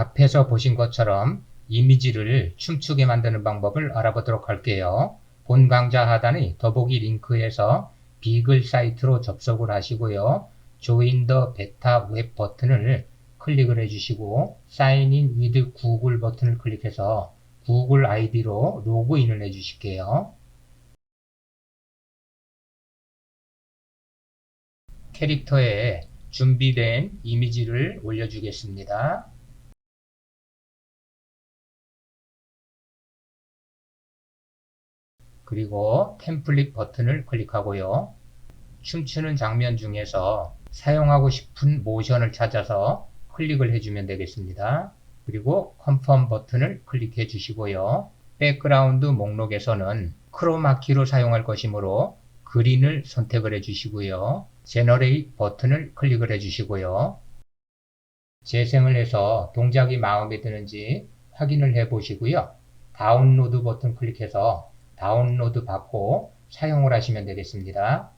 앞에서 보신 것처럼 이미지를 춤추게 만드는 방법을 알아보도록 할게요. 본 강좌 하단의 더보기 링크에서 비글 사이트로 접속을 하시고요. Join the Beta 웹 버튼을 클릭을 해주시고 in with Google 버튼을 클릭해서 구글 아이디로 로그인을 해주실게요. 캐릭터에 준비된 이미지를 올려주겠습니다. 그리고 템플릿 버튼을 클릭하고요. 춤추는 장면 중에서 사용하고 싶은 모션을 찾아서 클릭을 해주면 되겠습니다. 그리고 컨펌 버튼을 클릭해 주시고요. 백그라운드 목록에서는 크로마키로 사용할 것이므로 그린을 선택을 해 주시고요. 제너레이트 버튼을 클릭을 해 주시고요. 재생을 해서 동작이 마음에 드는지 확인을 해 보시고요. 다운로드 버튼 클릭해서 다운로드 받고 사용을 하시면 되겠습니다.